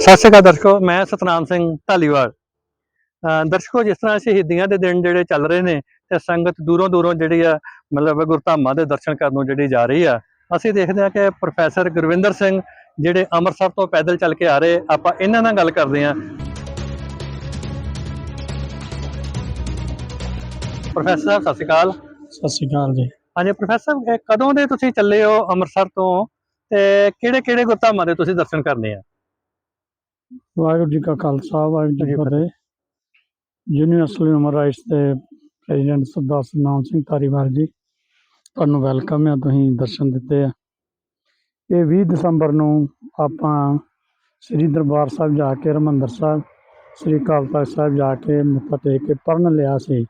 ਸਤਿ ਸ਼੍ਰੀ ਅਕਾਲ ਦਰਸ਼ਕੋ ਮੈਂ ਸਤਨਾਮ ਸਿੰਘ ਢਾਲੀਵਾਲ। ਦਰਸ਼ਕੋ ਜਿਸ ਤਰ੍ਹਾਂ ਸ਼ਹੀਦੀਆਂ ਦੇ ਦਿਨ ਜਿਹੜੇ ਚੱਲ ਰਹੇ ਨੇ ਤੇ ਸੰਗਤ ਦੂਰੋਂ ਦੂਰੋਂ ਜਿਹੜੀ ਆ ਮਤਲਬ ਗੁਰਧਾਮਾਂ ਦੇ ਦਰਸ਼ਨ ਕਰਨ ਨੂੰ ਜਿਹੜੀ ਜਾ ਰਹੀ ਆ ਅਸੀਂ ਦੇਖਦੇ ਹਾਂ ਕਿ ਪ੍ਰੋਫੈਸਰ ਗੁਰਵਿੰਦਰ ਸਿੰਘ ਜਿਹੜੇ ਅੰਮ੍ਰਿਤਸਰ ਤੋਂ ਪੈਦਲ ਚੱਲ ਕੇ ਆ ਰਹੇ ਆਪਾਂ ਇਹਨਾਂ ਨਾਲ ਗੱਲ ਕਰਦੇ ਹਾਂ। ਪ੍ਰੋਫੈਸਰ ਸਾਹਿਬ ਸਤਿ ਸ਼੍ਰੀ ਅਕਾਲ। ਸਤਿ ਸ਼੍ਰੀ ਅਕਾਲ ਜੀ। ਹਾਂਜੀ ਪ੍ਰੋਫੈਸਰ ਇਹ ਕਦੋਂ ਦੇ ਤੁਸੀਂ ਚੱਲੇ ਹੋ ਅੰਮ੍ਰਿਤਸਰ ਤੋਂ ਤੇ ਕਿਹੜੇ ਕਿਹੜੇ ਗੁਰਧਾਮਾਂ ਦੇ ਤੁਸੀਂ ਦਰਸ਼ਨ ਕਰਨੇ ਆ? ਵਾਹਿਗੁਰੂ ਜੀ ਕਾ ਖਾਲਸਾ ਵਾਹਿਗੁਰੂ ਜੀ ਕੀ ਫਤਿਹ। ਯੂਨੀਵਰਸਲ ਹਿਊਮਨ ਰਾਈਟਸ ਦੇ ਪ੍ਰੈਜ਼ੀਡੈਂਟ ਸਰਦਾਰ ਸਤਨਾਮ ਸਿੰਘ ਧਾਰੀਵਾਲ ਜੀ ਤੁਹਾਨੂੰ ਵੈਲਕਮ ਹੈ ਤੁਸੀਂ ਦਰਸ਼ਨ ਦਿੱਤੇ ਆ। ਇਹ 20 ਦਸੰਬਰ ਨੂੰ ਆਪਾਂ ਸ੍ਰੀ ਦਰਬਾਰ ਸਾਹਿਬ ਜਾ ਕੇ ਹਰਿਮੰਦਰ ਸਾਹਿਬ ਸ੍ਰੀ ਅਕਾਲ ਤਖਤ ਸਾਹਿਬ ਜਾ ਕੇ ਮੱਥਾ ਟੇਕ ਕੇ ਪੜਨ ਲਿਆ ਸੀ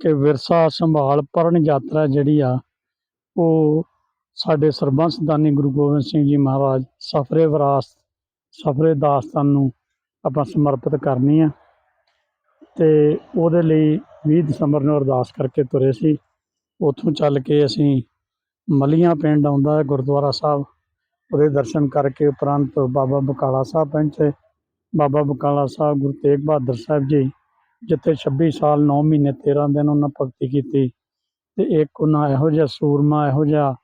ਕਿ ਵਿਰਸਾ ਸੰਭਾਲ ਪੜਨ ਯਾਤਰਾ ਜਿਹੜੀ ਆ ਉਹ ਸਾਡੇ ਸਰਬੰਸ ਦਾਨੀ ਗੁਰੂ ਗੋਬਿੰਦ ਸਿੰਘ ਜੀ ਮਹਾਰਾਜ ਸਫਰੇ ਵਿਰਾਸਤ ਸਫਰੇ ਦਾਸਤਾਨ ਨੂੰ ਆਪਾਂ ਸਮਰਪਿਤ ਕਰਨੀ ਆ। ਤੇ ਉਹਦੇ ਲਈ 20 ਦਸੰਬਰ ਨੂੰ ਅਰਦਾਸ ਕਰਕੇ ਤੁਰੇ ਸੀ। ਉੱਥੋਂ ਚੱਲ ਕੇ ਅਸੀਂ ਮਲੀਆਂ ਪਿੰਡ ਆਉਂਦਾ ਹੈ ਗੁਰਦੁਆਰਾ ਸਾਹਿਬ। ਉਹਦੇ ਦਰਸ਼ਨ ਕਰਕੇ ਉਪਰੰਤ ਬਾਬਾ ਬਕਾਲਾ ਸਾਹਿਬ ਪਹੁੰਚੇ। ਬਾਬਾ ਬਕਾਲਾ ਸਾਹਿਬ ਗੁਰੂ ਤੇਗ ਬਹਾਦਰ ਸਾਹਿਬ ਜੀ, ਜਿੱਥੇ 26 ਸਾਲ 9 ਮਹੀਨੇ 13 ਦਿਨ ਉਹਨਾਂ ਭਗਤੀ ਕੀਤੀ। ਤੇ ਇੱਕ ਉਹਨਾਂ ਇਹੋ ਜਿਹਾ ਸੂਰਮਾ, ਇਹੋ ਜਿਹਾ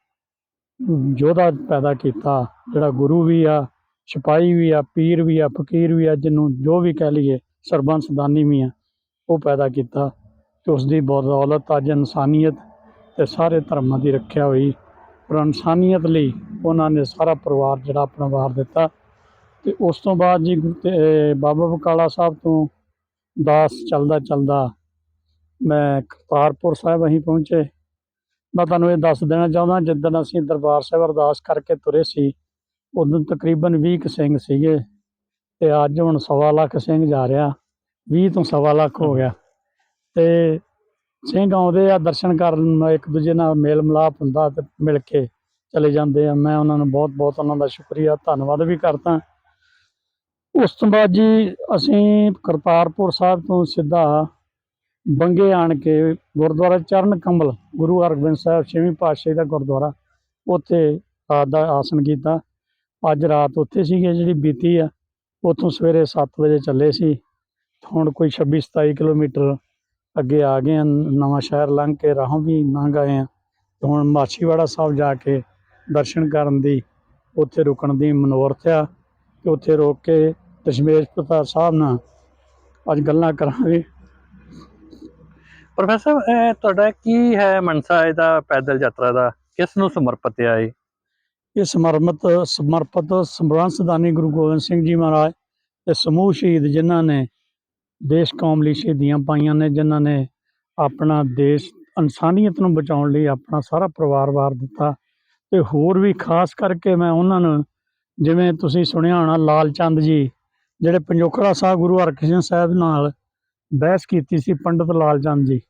ਯੋਧਾ ਪੈਦਾ ਕੀਤਾ, ਜਿਹੜਾ ਗੁਰੂ ਵੀ ਆ। ਸਿਪਾਹੀ ਵੀ ਆ, ਪੀਰ ਵੀ ਆ, ਫਕੀਰ ਵੀ ਆ, ਜਿਹਨੂੰ ਜੋ ਵੀ ਕਹਿ ਲਈਏ, ਸਰਬੰਸ ਦਾਨੀ ਵੀ ਆ, ਉਹ ਪੈਦਾ ਕੀਤਾ ਤੇ ਉਸ ਦੀ ਬਦੌਲਤ ਅੱਜ ਇਨਸਾਨੀਅਤ ਤੇ ਸਾਰੇ ਧਰਮਾਂ ਦੀ ਰੱਖਿਆ ਹੋਈ। ਪਰ ਇਨਸਾਨੀਅਤ ਲਈ ਉਹਨਾਂ ਨੇ ਸਾਰਾ ਪਰਿਵਾਰ ਜਿਹੜਾ ਆਪਣਾ ਵਾਰ ਦਿੱਤਾ ਤੇ ਉਸ ਤੋਂ ਬਾਅਦ ਜੀ ਗੁਰੂ ਬਾਬਾ ਬਕਾਲਾ ਸਾਹਿਬ ਤੋਂ ਦਾਸ ਚੱਲਦਾ ਚੱਲਦਾ ਮੈਂ ਕਰਤਾਰਪੁਰ ਸਾਹਿਬ ਅਸੀਂ ਪਹੁੰਚੇ। ਮੈਂ ਤੁਹਾਨੂੰ ਇਹ ਦੱਸ ਦੇਣਾ ਚਾਹੁੰਦਾ ਜਿੱਦਣ ਅਸੀਂ ਦਰਬਾਰ ਸਾਹਿਬ ਅਰਦਾਸ ਕਰਕੇ ਤੁਰੇ ਸੀ ਉਦੋਂ ਤਕਰੀਬਨ 20 ਕੁ ਸਿੰਘ ਸੀਗੇ ਤੇ ਅੱਜ ਹੁਣ ਸਵਾ ਲੱਖ ਸਿੰਘ ਜਾ ਰਿਹਾ 20 ਤੋਂ ਸਵਾ ਲੱਖ ਹੋ ਗਿਆ। ਤੇ ਸਿੰਘ ਆਉਂਦੇ ਆ, ਦਰਸ਼ਨ ਕਰਨ ਇੱਕ ਦੂਜੇ ਨਾਲ ਮੇਲ ਮਿਲਾਪ ਹੁੰਦਾ ਤੇ ਮਿਲ ਕੇ ਚਲੇ ਜਾਂਦੇ ਆ। ਮੈਂ ਉਹਨਾਂ ਨੂੰ ਬਹੁਤ ਬਹੁਤ ਉਹਨਾਂ ਦਾ ਸ਼ੁਕਰੀਆ, ਧੰਨਵਾਦ ਵੀ ਕਰਦਾ। ਉਸ ਤੋਂ ਬਾਅਦ ਜੀ ਅਸੀਂ ਕਰਤਾਰਪੁਰ ਸਾਹਿਬ ਤੋਂ ਸਿੱਧਾ ਬੰਗੇ ਆਣ ਕੇ ਗੁਰਦੁਆਰਾ ਚਰਨ ਕਮਲ ਗੁਰੂ ਹਰਗੋਬਿੰਦ ਸਾਹਿਬ ਛੇਵੀਂ ਪਾਤਸ਼ਾਹੀ ਦਾ ਗੁਰਦੁਆਰਾ, ਉੱਥੇ ਰਾਤ ਦਾ ਆਸਣ ਕੀਤਾ। ਅੱਜ ਰਾਤ ਉੱਥੇ ਸੀਗੇ ਜਿਹੜੀ ਬੀਤੀ ਆ, ਉੱਥੋਂ ਸਵੇਰੇ 7 ਵਜੇ ਚੱਲੇ ਸੀ। ਹੁਣ ਕੋਈ 26 27 ਕਿਲੋਮੀਟਰ ਅੱਗੇ ਆ ਗਏ ਆ, ਨਵਾਂ ਸ਼ਹਿਰ ਲੰਘ ਕੇ ਰਾਹੋਂ ਵੀ ਲੰਘ ਆਏ ਆ। ਹੁਣ ਮਾਛੀਵਾੜਾ ਸਾਹਿਬ ਜਾ ਕੇ ਦਰਸ਼ਨ ਕਰਨ ਦੀ, ਉੱਥੇ ਰੁਕਣ ਦੀ ਮਨੋਰਥ ਆ ਤੇ ਉੱਥੇ ਰੋਕ ਕੇ ਦਸ਼ਮੇਸ਼ ਪ੍ਰਤਾਪ ਸਾਹਿਬ ਨਾਲ ਅੱਜ ਗੱਲਾਂ ਕਰਾਂਗੇ। ਪ੍ਰੋਫੈਸਰ ਤੁਹਾਡਾ ਕੀ ਹੈ ਮਨਸਾ, ਇਹਦਾ ਪੈਦਲ ਯਾਤਰਾ ਦਾ? ਕਿਸ ਨੂੰ ਸਮਰਪਿਤ ਹੈ ਇਹ? ਇਹ ਸਮਰਮਤ ਸਮਰਪਿਤ ਸੰਬਰਾਂਸਦਾਨੀ ਗੁਰੂ ਗੋਬਿੰਦ ਸਿੰਘ ਜੀ ਮਹਾਰਾਜ ਤੇ ਸਮੂਹ ਸ਼ਹੀਦ ਜਿਨ੍ਹਾਂ ਨੇ ਦੇਸ਼ ਕੌਮ ਲਈ ਸ਼ਹੀਦੀਆਂ ਪਾਈਆਂ ਨੇ, ਜਿਨ੍ਹਾਂ ਨੇ ਆਪਣਾ ਦੇਸ਼ ਇਨਸਾਨੀਅਤ ਨੂੰ ਬਚਾਉਣ ਲਈ ਆਪਣਾ ਸਾਰਾ ਪਰਿਵਾਰ ਵਾਰ ਦਿੱਤਾ। ਤੇ ਹੋਰ ਵੀ ਖਾਸ ਕਰਕੇ ਮੈਂ ਉਹਨਾਂ ਨੂੰ, ਜਿਵੇਂ ਤੁਸੀਂ ਸੁਣਿਆ ਹੋਣਾ ਲਾਲ ਚੰਦ ਜੀ, ਜਿਹੜੇ ਪੰਜੋਖੜਾ ਸਾਹਿਬ ਗੁਰੂ ਹਰਕ੍ਰਿਸ਼ਨ ਸਾਹਿਬ ਨਾਲ ਬਹਿਸ ਕੀਤੀ ਸੀ ਪੰਡਤ ਲਾਲ ਚੰਦ ਜੀ।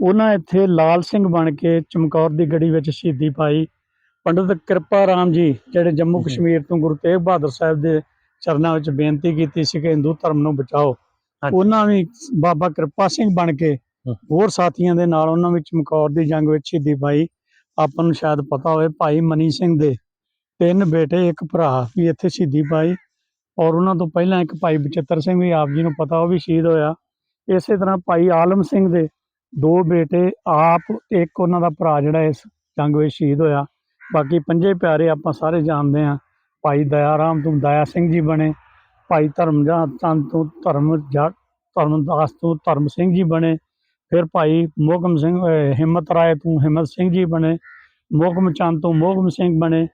ਉਹਨਾਂ ਇੱਥੇ ਲਾਲ ਸਿੰਘ ਬਣ ਕੇ ਚਮਕੌਰ ਦੀ ਗੜੀ ਵਿੱਚ ਸ਼ਹੀਦੀ ਪਾਈ। ਪੰਡਤ ਕਿਰਪਾ ਰਾਮ ਜੀ ਜਿਹੜੇ ਜੰਮੂ। ਕਸ਼ਮੀਰ ਤੋਂ ਗੁਰੂ ਤੇਗ ਬਹਾਦਰ ਸਾਹਿਬ ਦੇ ਚਰਨਾਂ ਵਿੱਚ ਬੇਨਤੀ ਕੀਤੀ ਸੀ ਕਿ ਹਿੰਦੂ ਧਰਮ ਨੂੰ ਬਚਾਓ। ਉਹਨਾਂ ਵੀ ਬਾਬਾ ਕਿਰਪਾ ਸਿੰਘ ਬਣ ਕੇ। ਹੋਰ ਸਾਥੀਆਂ ਦੇ ਨਾਲ ਉਹਨਾਂ ਵਿੱਚ ਚਮਕੌਰ ਦੀ ਜੰਗ ਵਿੱਚ ਸ਼ਹੀਦੀ ਪਾਈ ਆਪਾਂ ਨੂੰ ਸ਼ਾਇਦ ਪਤਾ ਹੋਵੇ ਭਾਈ ਮਨੀ ਸਿੰਘ ਦੇ ਤਿੰਨ ਬੇਟੇ ਇੱਕ ਭਰਾ ਵੀ ਇੱਥੇ ਸ਼ਹੀਦੀ ਪਾਈ ਔਰ ਉਹਨਾਂ ਤੋਂ ਪਹਿਲਾਂ ਇੱਕ ਭਾਈ ਬਚਿੱਤਰ ਸਿੰਘ ਵੀ ਆਪ ਜੀ ਨੂੰ ਪਤਾ ਉਹ ਵੀ ਸ਼ਹੀਦ ਹੋਇਆ ਇਸੇ ਤਰ੍ਹਾਂ ਭਾਈ ਆਲਮ ਸਿੰਘ ਦੇ ਦੋ ਬੇਟੇ ਆਪ ਇੱਕ ਉਹਨਾਂ ਦਾ ਭਰਾ ਜਿਹੜਾ ਇਸ ਜੰਗ ਵਿੱਚ ਸ਼ਹੀਦ ਹੋਇਆ ਬਾਕੀ ਪੰਜੇ ਪਿਆਰੇ ਆਪਾਂ ਸਾਰੇ ਜਾਣਦੇ ਹਾਂ। ਭਾਈ ਦਇਆ ਰਾਮ, ਤੋਂ ਦਇਆ ਸਿੰਘ ਜੀ ਬਣੇ। ਭਾਈ ਧਰਮਜਾ ਚੰਦ, ਤੋਂ ਧਰਮ ਜਾ, ਧਰਮਦਾਸ, ਤੋਂ ਧਰਮ ਸਿੰਘ ਜੀ ਬਣੇ। ਫਿਰ ਭਾਈ ਮੋਹਕਮ ਸਿੰਘ ਹਿੰਮਤ ਰਾਏ, ਤੋਂ ਹਿੰਮਤ ਸਿੰਘ ਜੀ ਬਣੇ। ਮੋਹਕਮ ਚੰਦ ਤੋਂ ਮੋਗਮ ਸਿੰਘ ਬਣੇ।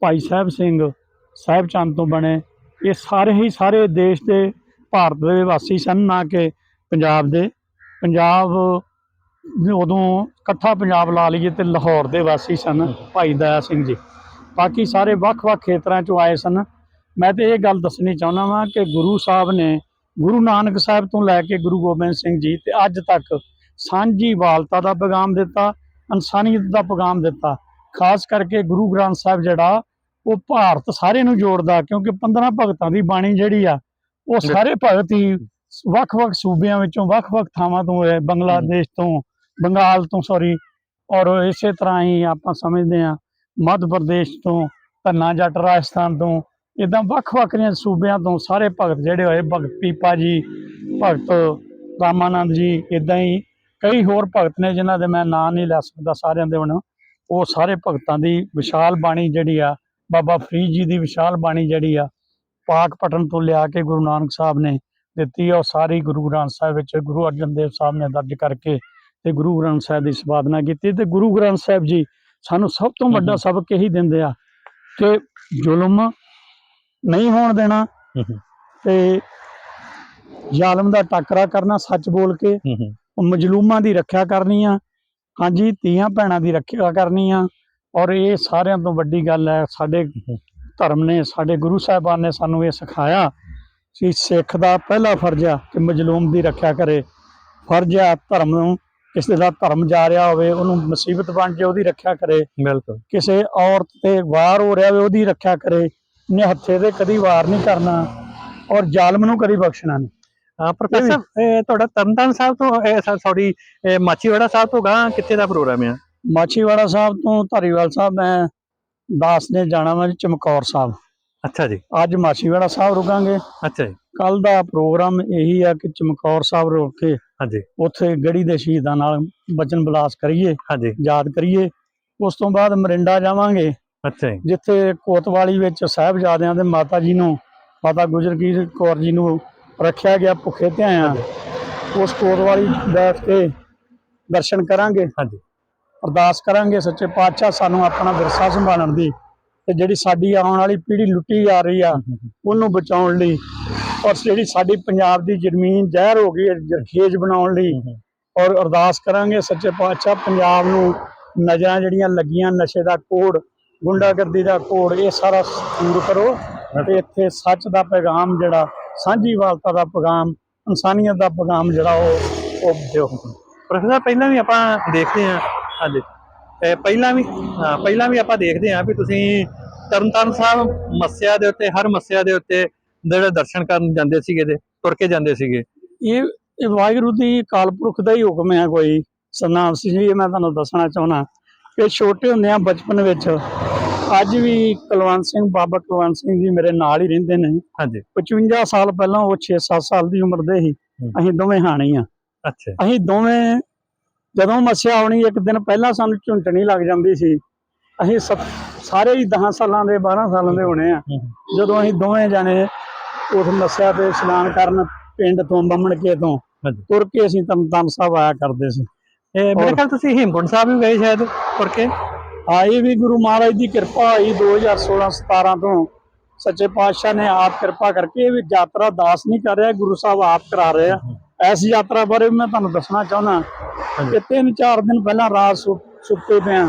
ਭਾਈ ਸਾਹਿਬ ਸਿੰਘ ਸਾਹਿਬ ਚੰਦ ਤੋਂ ਬਣੇ। ਇਹ ਸਾਰੇ ਹੀ ਸਾਰੇ ਦੇਸ਼ ਦੇ, ਭਾਰਤ ਦੇ ਵਾਸੀ ਸਨ, ਨਾ ਕਿ ਪੰਜਾਬ ਦੇ। ਪੰਜਾਬ ਉਦੋਂ ਇਕੱਠਾ ਪੰਜਾਬ ਲਾ ਲਈਏ ਤੇ ਲਾਹੌਰ ਦੇ ਵਾਸੀ ਸਨ, ਭਾਈ ਦਇਆ ਸਿੰਘ ਜੀ। ਬਾਕੀ ਸਾਰੇ ਵੱਖ-ਵੱਖ ਖੇਤਰਾਂ ਚੋਂ ਆਏ ਸਨ। ਮੈਂ ਤੇ ਇਹ ਗੱਲ ਦੱਸਣੀ ਚਾਹੁੰਦਾ ਵਾਂ ਕਿ ਗੁਰੂ ਸਾਹਿਬ ਨੇ ਗੁਰੂ ਨਾਨਕ ਸਾਹਿਬ ਤੋਂ ਲੈ ਕੇ ਗੁਰੂ ਗੋਬਿੰਦ ਸਿੰਘ ਜੀ ਤੇ ਅੱਜ ਤੱਕ ਸਾਂਝੀ ਵਾਲਤਾ ਦਾ ਪੈਗਾਮ ਦਿੱਤਾ, ਇਨਸਾਨੀਅਤ ਦਾ ਪੈਗਾਮ ਦਿੱਤਾ। ਖਾਸ ਕਰਕੇ ਗੁਰੂ ਗ੍ਰੰਥ ਸਾਹਿਬ ਜਿਹੜਾ, ਉਹ ਭਾਰਤ ਸਾਰੇ ਨੂੰ ਜੋੜਦਾ ਕਿਉਂਕਿ 15 ਭਗਤਾਂ ਦੀ ਬਾਣੀ ਜਿਹੜੀ ਆ, ਉਹ ਸਾਰੇ ਭਗਤ ਹੀ ਵੱਖ-ਵੱਖ ਸੂਬਿਆਂ ਵਿੱਚੋਂ ਵੱਖ-ਵੱਖ ਥਾਵਾਂ ਤੋਂ ਹੋਏ ਬੰਗਲਾਦੇਸ਼ ਤੋਂ ਬੰਗਾਲ ਤੋਂ ਸੌਰੀ ਔਰ ਇਸੇ ਤਰ੍ਹਾਂ ਹੀ ਆਪਾਂ ਸਮਝਦੇ ਹਾਂ, ਮੱਧ ਪ੍ਰਦੇਸ਼ ਤੋਂ, ਧੰਨਾ ਜੱਟ ਰਾਜਸਥਾਨ ਤੋਂ, ਇਦਾਂ ਵੱਖ ਵੱਖਰੀਆਂ ਸੂਬਿਆਂ ਤੋਂ ਸਾਰੇ ਭਗਤ ਜਿਹੜੇ ਹੋਏ, ਭਗਤ ਪੀਪਾ ਜੀ, ਭਗਤ ਰਾਮਾਨੰਦ ਜੀ, ਇਦਾਂ ਹੀ ਕਈ ਹੋਰ ਭਗਤ ਨੇ ਜਿਨ੍ਹਾਂ ਦੇ ਮੈਂ ਨਾਂ ਨਹੀਂ ਲੈ ਸਕਦਾ ਸਾਰਿਆਂ ਦੇ ਹੁਣ, ਉਹ ਸਾਰੇ ਭਗਤਾਂ ਦੀ ਵਿਸ਼ਾਲ ਬਾਣੀ ਜਿਹੜੀ ਆ, ਬਾਬਾ ਫਰੀਦ ਜੀ ਦੀ ਵਿਸ਼ਾਲ ਬਾਣੀ ਜਿਹੜੀ ਆ, ਪਾਕ ਪਟਨ ਤੋਂ ਲਿਆ ਕੇ ਗੁਰੂ ਨਾਨਕ ਸਾਹਿਬ ਨੇ ਦਿੱਤੀ ਆ, ਉਹ ਸਾਰੀ ਗੁਰੂ ਗ੍ਰੰਥ ਸਾਹਿਬ ਵਿੱਚ ਗੁਰੂ ਅਰਜਨ ਦੇਵ ਸਾਹਿਬ ਨੇ ਦਰਜ ਕਰਕੇ ਤੇ ਗੁਰੂ ਗ੍ਰੰਥ ਸਾਹਿਬ ਦੀ ਸੰਪਾਦਨਾ ਕੀਤੀ ਤੇ ਗੁਰੂ ਗ੍ਰੰਥ ਸਾਹਿਬ ਜੀ ਸਾਨੂੰ ਸਭ ਤੋਂ ਵੱਡਾ। ਸਬਕ ਇਹੀ ਦਿੰਦੇ ਆ ਕਿ ਜ਼ੁਲਮ ਨਹੀਂ ਹੋਣ ਦੇਣਾ ਤੇ ਜ਼ਾਲਮ ਦਾ ਟਾਕਰਾ ਕਰਨਾ ਸੱਚ ਬੋਲ ਕੇ ਮਜਲੂਮਾਂ ਦੀ ਰੱਖਿਆ ਕਰਨੀ ਆ ਹਾਂਜੀ ਧੀਆਂ ਭੈਣਾਂ ਦੀ ਰੱਖਿਆ ਕਰਨੀ ਆ ਔਰ ਇਹ ਸਾਰਿਆਂ ਤੋਂ ਵੱਡੀ ਗੱਲ ਹੈ ਸਾਡੇ ਧਰਮ ਨੇ ਸਾਡੇ ਗੁਰੂ ਸਾਹਿਬਾਨ ਨੇ ਸਾਨੂੰ ਇਹ ਸਿਖਾਇਆ ਕਿ ਸਿੱਖ ਦਾ ਪਹਿਲਾ ਫਰਜ਼ ਆ ਕਿ ਮਜਲੂਮ ਦੀ ਰੱਖਿਆ ਕਰੇ। ਫਰਜ਼ ਆ ਧਰਮ ਨੂੰ ਕਿਸੇ ਦਾ ਧਰਮ ਜਾ ਰਿਹਾ ਹੋਵੇ ਉਹਨੂੰ ਮੁਸੀਬਤ ਬਣ ਜੇ ਉਹਦੀ ਰੱਖਿਆ ਕਰੇ। ਬਿਲਕੁਲ। ਕਿਸੇ ਔਰਤ ਤੇ ਵਾਰ ਹੋ ਰਿਹਾ ਹੋਵੇ ਉਹਦੀ ਰੱਖਿਆ ਕਰੇ। ਨਿਹੱਥੇ ਤੇ ਕਦੀ ਵਾਰ ਨਹੀਂ ਕਰਨਾ ਔਰ ਜ਼ਾਲਮ ਨੂੰ ਕਦੀ ਬਖਸ਼ਣਾ ਨਹੀਂ। ਹਾਂ ਪ੍ਰੋਫੈਸਰ ਤੁਹਾਡਾ ਤਰਨਤਾਰਨ ਸਾਹਿਬ ਤੋਂ ਸੌਰੀ ਮਾਚੀਵਾੜਾ ਸਾਹਿਬ ਤੋਂ ਗਾਂ ਕਿੱਥੇ ਦਾ ਪ੍ਰੋਗਰਾਮ ਆ? ਮਾਛੀਵਾੜਾ ਸਾਹਿਬ ਤੋਂ ਧਾਰੀਵਾਲ ਸਾਹਿਬ ਮੈਂ ਦਾਸ ਨੇ ਜਾਣਾ ਜੀ ਚਮਕੌਰ ਸਾਹਿਬ। ਅੱਛਾ ਜੀ। ਅੱਜ ਮਾਛੀਵਾੜਾ ਸਾਹਿਬ ਰੁਕਾਂਗੇ। ਅੱਛਾ ਜੀ। ਕੱਲ ਦਾ ਪ੍ਰੋਗਰਾਮ ਇਹੀ ਆ ਕਿ ਚਮਕੌਰ ਸਾਹਿਬ ਰੁਕ ਕੇ ਹਾਂਜੀ। ਉੱਥੇ ਗੜੀ ਦੇ ਸ਼ਹੀਦਾਂ ਨਾਲ ਬਚਨ ਬਲਾਸ ਕਰੀਏ ਹਾਂਜੀ। ਯਾਦ ਕਰੀਏ। ਉਸ ਤੋਂ ਬਾਅਦ ਮਰਿੰਡਾ ਜਾਵਾਂਗੇ। ਅੱਛਾ ਜਿੱਥੇ ਕੋਤਵਾਲੀ ਵਿੱਚ ਸਾਹਿਬਜ਼ਾਦਿਆਂ ਦੇ ਮਾਤਾ ਜੀ ਨੂੰ ਮਾਤਾ ਗੁਜਰਕੀਰ ਕੌਰ ਜੀ ਨੂੰ ਰੱਖਿਆ ਗਿਆ ਭੁੱਖੇ ਧਿਆਇਆ। ਉਸ ਕੋਤਵਾਲੀ ਬੈਠ ਕੇ ਦਰਸ਼ਨ ਕਰਾਂਗੇ। ਹਾਂਜੀ। ਅਰਦਾਸ ਕਰਾਂਗੇ ਸੱਚੇ ਪਾਤਸ਼ਾਹ ਸਾਨੂੰ ਆਪਣਾ ਵਿਰਸਾ ਸੰਭਾਲਣ ਦੀ ਤੇ ਜਿਹੜੀ ਸਾਡੀ ਆਉਣ ਵਾਲੀ ਪੀੜ੍ਹੀ ਲੁੱਟੀ ਜਾ ਰਹੀ ਆ ਉਹਨੂੰ ਬਚਾਉਣ ਲਈ ਔਰ ਜਿਹੜੀ ਸਾਡੀ ਪੰਜਾਬ ਦੀ ਜ਼ਮੀਨ ਜ਼ਹਿਰ ਹੋ ਗਈ ਹੈ ਜਰਖੇਜ ਬਣਾਉਣ ਲਈ ਔਰ ਅਰਦਾਸ ਕਰਾਂਗੇ ਸੱਚੇ ਪਾਤਸ਼ਾਹ ਪੰਜਾਬ ਨੂੰ ਨਜ਼ਰਾਂ ਜਿਹੜੀਆਂ ਲੱਗੀਆਂ ਨਸ਼ੇ ਦਾ ਕੋੜ ਗੁੰਡਾਗਰਦੀ ਦਾ ਕੋੜ ਇਹ ਸਾਰਾ ਦੂਰ ਕਰੋ ਤੇ ਇੱਥੇ ਸੱਚ ਦਾ ਪੈਗਾਮ ਜਿਹੜਾ ਸਾਂਝੀਵਾਲਤਾ ਦਾ ਪੈਗਾਮ ਇਨਸਾਨੀਅਤ ਦਾ ਪੈਗਾਮ ਜਿਹੜਾ ਉਹ ਉਹ ਦਿਓ ਪ੍ਰੋਫੈਸਰ ਪਹਿਲਾਂ ਵੀ ਆਪਾਂ ਦੇਖਦੇ ਹਾਂ ਹਾਂਜੀ। ਪਹਿਲਾਂ ਵੀ ਹਾਂ ਪਹਿਲਾਂ ਵੀ ਆਪਾਂ ਦੇਖਦੇ ਹਾਂ ਵੀ ਤੁਸੀਂ ਤਰਨਤਾਰਨ ਸਾਹਿਬ ਮੱਸਿਆ ਦੇ ਉੱਤੇ ਹਰ ਮੱਸਿਆ ਦੇ ਉੱਤੇ ਜਿਹੜੇ ਦਰਸ਼ਨ ਕਰਨ ਜਾਂਦੇ ਸੀਗੇ ਤੇ ਤੁਰ ਕੇ ਜਾਂਦੇ ਸੀਗੇ। ਇਹ ਇਹ ਵਾਹਿਗੁਰੂ ਦੀ ਕਾਲਪੁਰਖ ਦਾ ਹੀ ਹੁਕਮ ਹੈ ਕੋਈ। ਸਨਾਮ ਸਿੰਘ ਜੀ ਮੈਂ ਤੁਹਾਨੂੰ ਦੱਸਣਾ ਚਾਹੁੰਦਾ ਕਿ ਛੋਟੇ ਹੁੰਦੇ ਆ ਬਚਪਨ ਵਿੱਚ ਅੱਜ ਵੀ ਕੁਲਵੰਤ ਸਿੰਘ ਬਾਬਾ ਕੁਲਵੰਤ ਸਿੰਘ ਜੀ ਮੇਰੇ ਨਾਲ ਹੀ ਰਹਿੰਦੇ ਨੇ। ਹਾਂਜੀ। 55 ਸਾਲ ਪਹਿਲਾਂ ਉਹ 6-7 ਸਾਲ ਦੀ ਉਮਰ ਦੇ ਸੀ। ਅਸੀਂ ਦੋਵੇਂ ਹਾਣੀ ਆ। ਅੱਛਾ। ਅਸੀਂ ਦੋਵੇਂ ਜਦੋਂ ਮੱਸਿਆ ਆਉਣੀ ਇੱਕ ਦਿਨ ਪਹਿਲਾਂ ਸਾਨੂੰ ਝੁੰਟਣੀ ਲੱਗ ਜਾਂਦੀ ਸੀ। ਅਸੀਂ ਸਾਰੇ ਹੀ 10 ਸਾਲਾਂ ਦੇ 12 ਸਾਲਾਂ ਦੇ ਹੋਣੇ ਆ। ਜਦੋਂ ਅਸੀਂ ਦੋਵੇਂ ਜਾਣੇ ਉਸ ਮੱਸਿਆ ਤੇ ਇਸ਼ਨਾਨ ਕਰਨ ਪਿੰਡ ਤੋਂ ਬੰਮਣਕੇ ਤੋਂ। ਤੁਰ ਕੇ ਅਸੀਂ ਤਮਤਮ ਸਾਹਿਬ ਆਇਆ ਕਰਦੇ ਸੀ। ਇਹ ਮੇਰੇ ਖਿਆਲ ਤੁਸੀਂ ਹੇਮਕੁੰਟ ਸਾਹਿਬ ਵੀ ਗਏ ਸ਼ਾਇਦ ਤੁਰ ਕੇ? ਆਏ ਵੀ ਗੁਰੂ ਮਹਾਰਾਜ ਦੀ ਕਿਰਪਾ ਹੋਈ 2016 17 ਤੋਂ। ਸੱਚੇ ਪਾਤਸ਼ਾਹ ਨੇ ਆਪ ਕਿਰਪਾ ਕਰਕੇ ਇਹ ਵੀ ਯਾਤਰਾ ਦਾਸ ਨਹੀਂ ਕਰ ਰਿਹਾ ਗੁਰੂ ਸਾਹਿਬ ਆਪ ਕਰਾ ਰਹੇ ਆ। ਇਸ ਯਾਤਰਾ ਬਾਰੇ ਮੈਂ ਤੁਹਾਨੂੰ ਦੱਸਣਾ ਚਾਹੁੰਦਾ। ਕਿ ਤਿੰਨ ਚਾਰ ਦਿਨ ਪਹਿਲਾਂ ਰਾਤ ਸੁੱਤੇ ਪਿਆ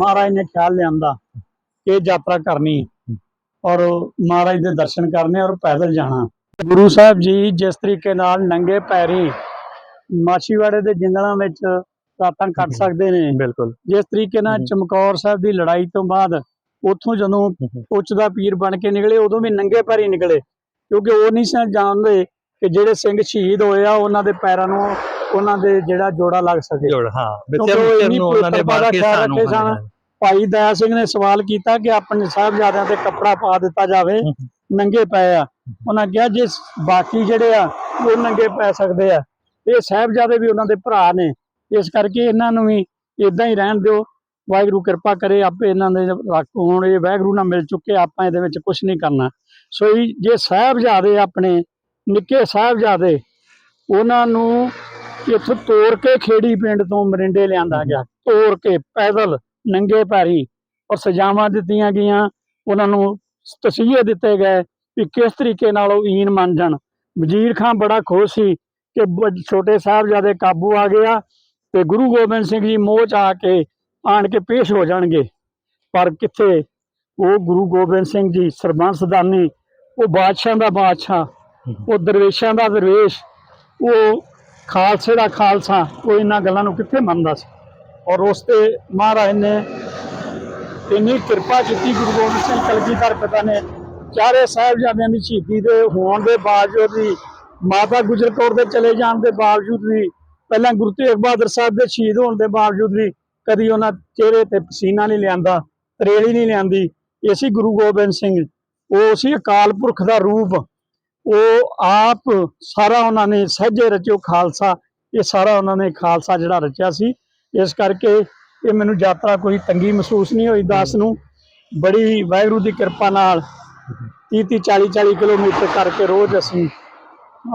ਮਹਾਰਾਜ ਨੇ ਖਿਆਲ ਲਿਆਂਦਾ ਕਿ ਯਾਤਰਾ ਕਰਨੀ ਔਰ ਮਹਾਰਾਜ ਦੇ ਦਰਸ਼ਨ ਕਰਨੇ ਔਰ ਪੈਦਲ ਜਾਣਾ। ਗੁਰੂ ਸਾਹਿਬ ਜੀ ਜਿਸ ਤਰੀਕੇ ਨਾਲ ਨੰਗੇ ਪੈਰੀ ਮਾਛੀਵਾੜੇ ਦੇ ਜੰਗਲਾਂ ਵਿੱਚ ਰਾਤਾਂ ਕੱਟ ਸਕਦੇ ਨੇ। ਬਿਲਕੁਲ। ਜਿਸ ਤਰੀਕੇ ਨਾਲ। ਚਮਕੌਰ ਸਾਹਿਬ ਦੀ ਲੜਾਈ ਤੋਂ ਬਾਅਦ ਉੱਥੋਂ ਜਦੋਂ ਉੱਚ ਦਾ ਪੀਰ ਬਣ ਕੇ ਨਿਕਲੇ ਉਦੋਂ ਵੀ ਨੰਗੇ ਪੈਰੀ ਨਿਕਲੇ। ਕਿਉਂਕਿ ਉਹ ਨਹੀਂ ਸਨ ਜਾਣਦੇ ਕਿ ਜਿਹੜੇ ਸਿੰਘ ਸ਼ਹੀਦ ਹੋਏ ਆ ਉਹਨਾਂ ਦੇ ਪੈਰਾਂ ਨੂੰ ਉਹਨਾਂ ਦੇ ਜਿਹੜਾ ਜੋੜਾ ਲੱਗ ਸਕੇ। ਜੋੜ ਹਾਂ। ਇੰਨੀ ਨੂੰ ਉਹਨਾਂ ਕੇ ਸਾਨੂੰ ਰੱਖੇ ਸਨ। ਭਾਈ ਦਇਆ ਸਿੰਘ ਨੇ ਸਵਾਲ ਕੀਤਾ ਕਿ ਆਪਣੇ ਸਾਹਿਬਜ਼ਾਦਿਆਂ ਤੇ ਕੱਪੜਾ ਪਾ ਦਿੱਤਾ ਜਾਵੇ। ਨੰਗੇ ਪਏ ਆ। ਉਹਨਾਂ ਕਿਹਾ ਜੇ ਬਾਕੀ ਜਿਹੜੇ ਆ ਉਹ ਨੰਗੇ ਪੈ ਸਕਦੇ ਆ। ਇਹ ਸਾਹਿਬਜ਼ਾਦੇ ਵੀ ਉਹਨਾਂ ਦੇ ਭਰਾ ਨੇ। ਇਸ ਕਰਕੇ ਇਹਨਾਂ ਨੂੰ ਵੀ ਇਦਾਂ ਹੀ ਰਹਿਣ ਦਿਓ। ਵਾਹਿਗੁਰੂ ਕਿਰਪਾ ਕਰੇ ਆਪੇ ਇਹਨਾਂ ਦੇ ਰੱਖ ਹੁਣ। ਇਹ ਵਾਹਿਗੁਰੂ ਨਾਲ ਮਿਲ ਚੁੱਕੇ ਆਪਾਂ ਇਹਦੇ ਵਿੱਚ ਕੁਝ ਨਹੀਂ ਕਰਨਾ। ਸੋ ਜੇ ਸਾਹਿਬਜ਼ਾਦੇ ਆਪਣੇ ਨਿੱਕੇ ਸਾਹਿਬਜ਼ਾਦੇ ਉਹਨਾਂ ਨੂੰ ਇੱਥੋਂ ਤੋੜ ਕੇ ਖੇੜੀ ਪਿੰਡ ਤੋਂ ਮਰਿੰਡੇ ਲਿਆਂਦਾ ਗਿਆ। ਤੋੜ ਕੇ ਪੈਦਲ ਨੰਗੇ ਪੈਰੀ ਔਰ ਸਜ਼ਾਵਾਂ ਦਿੱਤੀਆਂ ਗਈਆਂ। ਉਹਨਾਂ ਨੂੰ ਤਸੀਹੇ ਦਿੱਤੇ ਗਏ ਕਿ ਕਿਸ ਤਰੀਕੇ ਨਾਲ ਉਹ ਈਨ ਮੰਨ ਜਾਣ। ਵਜ਼ੀਰ ਖਾਨ ਬੜਾ ਖੁਸ਼ ਸੀ ਕਿ ਛੋਟੇ ਸਾਹਿਬਜ਼ਾਦੇ ਕਾਬੂ ਆ ਗਿਆ ਤੇ ਗੁਰੂ ਗੋਬਿੰਦ ਸਿੰਘ ਜੀ ਮੋਚ ਆ ਕੇ ਆਣ ਕੇ ਪੇਸ਼ ਹੋ ਜਾਣਗੇ। ਪਰ ਕਿੱਥੇ ਉਹ ਗੁਰੂ ਗੋਬਿੰਦ ਸਿੰਘ ਜੀ, ਸਰਬੰਸ ਦਾਨੀ ਉਹ ਬਾਦਸ਼ਾਹ ਦਾ ਬਾਦਸ਼ਾਹ, ਉਹ ਦਰਵੇਸ਼ਾਂ ਦਾ ਦਰਵੇਸ਼, ਉਹ ਖਾਲਸੇ ਦਾ ਖਾਲਸਾ, ਉਹ ਇਹਨਾਂ ਗੱਲਾਂ ਨੂੰ ਕਿੱਥੇ ਮੰਨਦਾ ਸੀ? ਔਰ ਉਸ ਤੇ ਮਹਾਰਾਜ ਨੇ ਇੰਨੀ ਕਿਰਪਾ ਕੀਤੀ, ਗੁਰੂ ਗੋਬਿੰਦ ਸਿੰਘ ਕਲਗੀਧਰ ਪਿਤਾ ਨੇ। ਚਾਰੇ ਸਾਹਿਬਜ਼ਾਦਿਆਂ ਦੀ ਸ਼ਹੀਦੀ ਦੇ ਹੋਣ ਦੇ ਬਾਵਜੂਦ ਵੀ ਮਾਤਾ ਗੁਜਰ ਕੌਰ ਦੇ ਚਲੇ ਜਾਣ ਦੇ ਬਾਵਜੂਦ ਵੀ, ਪਹਿਲਾਂ ਗੁਰੂ ਤੇਗ ਬਹਾਦਰ ਸਾਹਿਬ ਦੇ ਸ਼ਹੀਦ ਹੋਣ ਦੇ ਬਾਵਜੂਦ ਵੀ ਕਦੀ ਉਹਨਾਂ ਚਿਹਰੇ ਤੇ ਪਸੀਨਾ ਨਹੀਂ ਲਿਆਂਦਾ, ਤਰੇਲੀ ਨਹੀਂ ਲਿਆਂਦੀ। ਇਹ ਸੀ ਗੁਰੂ ਗੋਬਿੰਦ ਸਿੰਘ। ਉਹ ਸੀ ਅਕਾਲ ਪੁਰਖ ਦਾ ਰੂਪ। ਉਹ ਆਪ ਸਾਰਾ ਉਹਨਾਂ ਨੇ ਸਹਿਜੇ ਰਚਿਓ ਖਾਲਸਾ। ਇਹ ਸਾਰਾ ਉਹਨਾਂ ਨੇ ਖਾਲਸਾ ਜਿਹੜਾ ਰਚਿਆ ਸੀ। ਇਸ ਕਰਕੇ ਇਹ ਮੈਨੂੰ ਯਾਤਰਾ ਕੋਈ ਤੰਗੀ ਮਹਿਸੂਸ ਨਹੀਂ ਹੋਈ ਦਾਸ ਨੂੰ। ਬੜੀ ਵਾਹਿਗੁਰੂ ਦੀ ਕਿਰਪਾ ਨਾਲ 30 30 40 40 ਕਿਲੋਮੀਟਰ ਕਰਕੇ ਰੋਜ਼ ਅਸੀਂ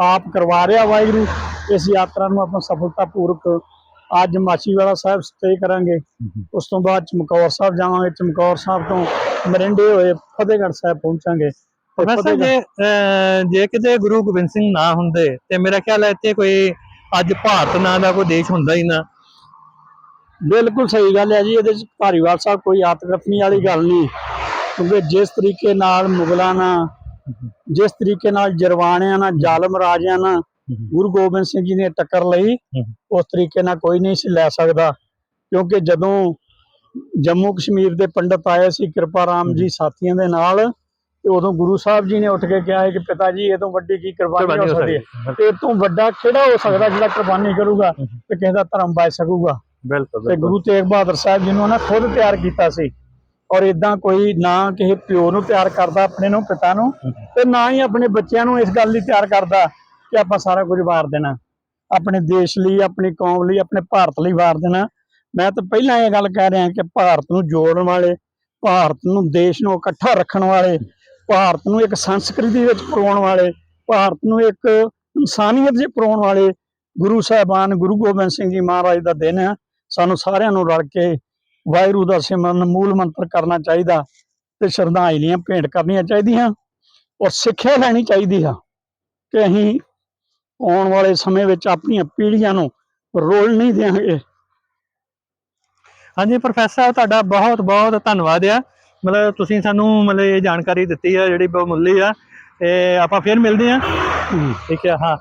ਆਪ ਕਰਵਾ ਰਿਹਾ ਵਾਹਿਗੁਰੂ। ਇਸ ਯਾਤਰਾ ਨੂੰ ਆਪਾਂ ਸਫਲਤਾਪੂਰਵਕ ਅੱਜ ਮਾਛੀਵਾੜਾ ਸਾਹਿਬ ਸਟੇ ਕਰਾਂਗੇ। ਉਸ ਤੋਂ ਬਾਅਦ ਚਮਕੌਰ ਸਾਹਿਬ ਜਾਵਾਂਗੇ। ਚਮਕੌਰ ਸਾਹਿਬ ਤੋਂ ਮਰਿੰਡੇ ਹੋਏ ਫਤਿਹਗੜ੍ਹ ਸਾਹਿਬ ਪਹੁੰਚਾਂਗੇ। ਵੈਸੇ ਜੇ ਜੇ ਕਿਤੇ ਗੁਰੂ ਗੋਬਿੰਦ ਸਿੰਘ ਨਾ ਹੁੰਦੇ ਤੇ ਮੇਰਾ ਖਿਆਲ ਹੈ ਇੱਥੇ ਕੋਈ ਅੱਜ ਭਾਰਤ ਨਾਂ ਦਾ ਕੋਈ ਦੇਸ਼ ਹੁੰਦਾ ਹੀ ਨਾ। ਬਿਲਕੁਲ ਸਹੀ ਗੱਲ ਹੈ ਜੀ ਇਹਦੇ ਚ ਧਾਰੀਵਾਲ ਸਾਹਿਬ ਕੋਈ ਆਤਕਥਨੀ ਵਾਲੀ ਗੱਲ ਨਹੀਂ। ਕਿਉਂਕਿ ਜਿਸ ਤਰੀਕੇ ਨਾਲ ਮੁਗਲਾਂ ਨਾਲ ਜਿਸ ਤਰੀਕੇ ਨਾਲ ਜਰਵਾਣਿਆਂ ਨਾਲ ਜ਼ਾਲਮ ਰਾਜਿਆਂ ਨਾਲ ਗੁਰੂ ਗੋਬਿੰਦ ਸਿੰਘ ਜੀ ਨੇ ਟੱਕਰ ਲਈ ਉਸ ਤਰੀਕੇ ਨਾਲ ਕੋਈ ਨਹੀਂ ਸੀ ਲੈ ਸਕਦਾ। ਕਿਉਂਕਿ ਜਦੋਂ ਜੰਮੂ ਕਸ਼ਮੀਰ ਦੇ ਪੰਡਤ ਆਏ ਸੀ ਕਿਰਪਾ ਰਾਮ ਜੀ ਸਾਥੀਆਂ ਦੇ ਨਾਲ ਤੇ ਉਦੋਂ ਗੁਰੂ ਸਾਹਿਬ ਜੀ ਨੇ ਉੱਠ ਕੇ ਕਿਹਾ ਕਿ ਪਿਤਾ ਜੀ ਇਹ ਤੋਂ ਵੱਡੀ ਕੀ ਕੁਰਬਾਨੀ ਹੋ? ਸਕਦੀ ਹੈ। ਤੇ ਇਹ ਤੋਂ ਵੱਡਾ ਕਿਹੜਾ ਹੋ ਸਕਦਾ ਜਿਹੜਾ ਕੁਰਬਾਨੀ ਕਰੂਗਾ? ਤੇ ਕਿਸੇ ਦਾ ਧਰਮ ਬਚ ਸਕੂਗਾ। ਬਿਲਕੁਲ ਤੇ ਗੁਰੂ ਤੇਗ ਬਹਾਦਰ ਸਾਹਿਬ ਜੀ ਨੂੰ ਉਹਨਾਂ ਖੁਦ ਤਿਆਰ ਕੀਤਾ ਸੀ। ਔਰ ਇਦਾਂ ਕੋਈ ਨਾ ਕਿਸੇ ਪਿਓ ਨੂੰ ਤਿਆਰ ਕਰਦਾ ਆਪਣੇ ਨੂੰ ਪਿਤਾ ਨੂੰ ਤੇ ਨਾ ਹੀ ਆਪਣੇ ਬੱਚਿਆਂ ਨੂੰ ਇਸ ਗੱਲ ਲਈ ਤਿਆਰ ਕਰਦਾ ਕਿ ਆਪਾਂ ਸਾਰਾ ਕੁਝ ਵਾਰ ਦੇਣਾ। ਆਪਣੇ ਦੇਸ਼ ਲਈ ਆਪਣੀ ਕੌਮ ਲਈ ਆਪਣੇ ਭਾਰਤ ਲਈ ਵਾਰ ਦੇਣਾ। ਮੈਂ ਤਾਂ ਪਹਿਲਾਂ ਇਹ ਗੱਲ ਕਹਿ ਰਿਹਾ ਕਿ ਭਾਰਤ ਨੂੰ ਜੋੜਨ ਵਾਲੇ ਭਾਰਤ ਨੂੰ ਦੇਸ਼ ਨੂੰ ਇਕੱਠਾ ਰੱਖਣ ਵਾਲੇ ਭਾਰਤ ਨੂੰ ਇੱਕ ਸੰਸਕ੍ਰਿਤੀ ਵਿੱਚ ਪਰੋਣ ਵਾਲੇ ਭਾਰਤ ਨੂੰ ਇੱਕ ਇਨਸਾਨੀਅਤ 'ਚ ਪਰੋਣ ਵਾਲੇ ਗੁਰੂ ਸਾਹਿਬਾਨ ਗੁਰੂ ਗੋਬਿੰਦ ਸਿੰਘ ਜੀ ਮਹਾਰਾਜ ਦਾ ਦਿਨ ਹੈ। ਸਾਨੂੰ ਸਾਰਿਆਂ ਨੂੰ ਰਲ ਕੇ ਵਾਹਿਗੁਰੂ ਦਾ ਸਿਮਰਨ ਮੂਲ ਮੰਤਰ ਕਰਨਾ ਚਾਹੀਦਾ ਤੇ ਸ਼ਰਧਾਂਜਲੀਆਂ ਭੇਂਟ ਕਰਨੀਆਂ ਚਾਹੀਦੀਆਂ ਔਰ ਸਿੱਖਿਆ ਲੈਣੀ ਚਾਹੀਦੀ ਆ ਕਿ ਅਸੀਂ ਆਉਣ ਵਾਲੇ ਸਮੇਂ ਵਿੱਚ ਆਪਣੀਆਂ ਪੀੜ੍ਹੀਆਂ ਨੂੰ ਰੋਲ ਨਹੀਂ ਦੇਵਾਂਗੇ ਹਾਂਜੀ ਪ੍ਰੋਫੈਸਰ ਸਾਹਿਬ ਤੁਹਾਡਾ ਬਹੁਤ ਬਹੁਤ ਧੰਨਵਾਦ ਆ। ਮਤਲਬ ਤੁਸੀਂ ਸਾਨੂੰ ਮਤਲਬ ਇਹ ਜਾਣਕਾਰੀ ਦਿੱਤੀ ਆ ਜਿਹੜੀ ਬਹੁਮੁੱਲੀ ਆ। ਤੇ ਆਪਾਂ ਫਿਰ ਮਿਲਦੇ ਆ। ਠੀਕ ਹੈ ਹਾਂ।